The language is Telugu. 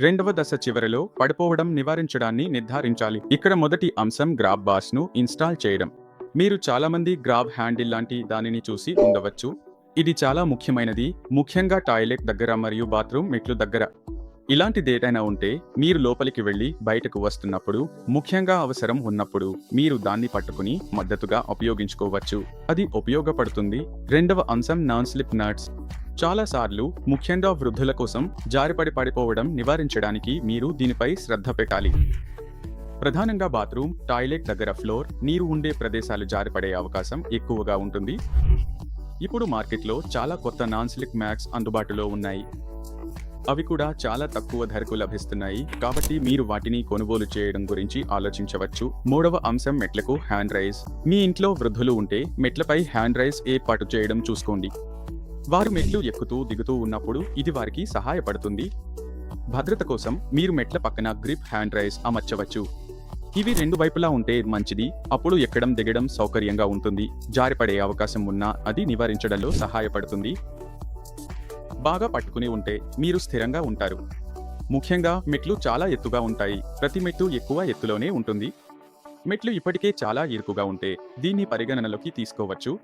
రెండవ దశ చివరలో పడిపోవడం నివారించడాన్ని నిర్ధారించాలి. ఇక్కడ మొదటి అంశం గ్రాబ్ బాస్ను ఇన్స్టాల్ చేయడం. మీరు చాలామంది గ్రాబ్ హ్యాండిల్ లాంటి దానిని చూసి ఉండవచ్చు. ఇది చాలా ముఖ్యమైనది. ముఖ్యంగా టాయిలెట్ దగ్గర మరియు బాత్రూమ్ మెట్లు దగ్గర. ఇలాంటిదేదైనా ఉంటే మీరు లోపలికి వెళ్ళి బయటకు వస్తున్నప్పుడు ముఖ్యంగా అవసరం ఉన్నప్పుడు మీరు దాన్ని పట్టుకుని మద్దతుగా ఉపయోగించుకోవచ్చు. అది ఉపయోగపడుతుంది. రెండవ అంశం నాన్ స్లిప్ నట్స్. చాలాసార్లు ముఖ్యంగా వృద్ధుల కోసం జారిపడి పడిపోవడం నివారించడానికి మీరు దీనిపై శ్రద్ధ పెట్టాలి. ప్రధానంగా బాత్రూమ్ టాయిలెట్ దగ్గర ఫ్లోర్ నీరు ఉండే ప్రదేశాలు జారిపడే అవకాశం ఎక్కువగా ఉంటుంది. ఇప్పుడు మార్కెట్లో చాలా కొత్త నాన్ స్లిక్ మ్యాక్స్ అందుబాటులో ఉన్నాయి. అవి కూడా చాలా తక్కువ ధరకు లభిస్తున్నాయి. కాబట్టి మీరు వాటిని కొనుగోలు చేయడం గురించి ఆలోచించవచ్చు. మూడవ అంశం మెట్లకు హ్యాండ్ రైస్. మీ ఇంట్లో వృద్ధులు ఉంటే మెట్లపై హ్యాండ్ రైస్ ఏర్పాటు చేయడం చూసుకోండి. వారు మెట్లు ఎక్కుతూ దిగుతూ ఉన్నప్పుడు ఇది వారికి సహాయపడుతుంది. భద్రత కోసం మీరు మెట్ల పక్కన గ్రిప్ హ్యాండ్ రైస్ అమర్చవచ్చు. ఇవి రెండు వైపులా ఉంటే మంచిది అప్పుడు ఎక్కడం దిగడం సౌకర్యంగా ఉంటుంది. జారిపడే అవకాశం ఉన్నా అది నివారించడంలో సహాయపడుతుంది. బాగా పట్టుకుని ఉంటే మీరు స్థిరంగా ఉంటారు. ముఖ్యంగా మెట్లు చాలా ఎత్తుగా ఉంటాయి. ప్రతి మెట్టు ఎక్కువ ఎత్తులోనే ఉంటుంది. మెట్లు ఇప్పటికే చాలా ఇరుకుగా ఉంటే దీన్ని పరిగణనలోకి తీసుకోవచ్చు.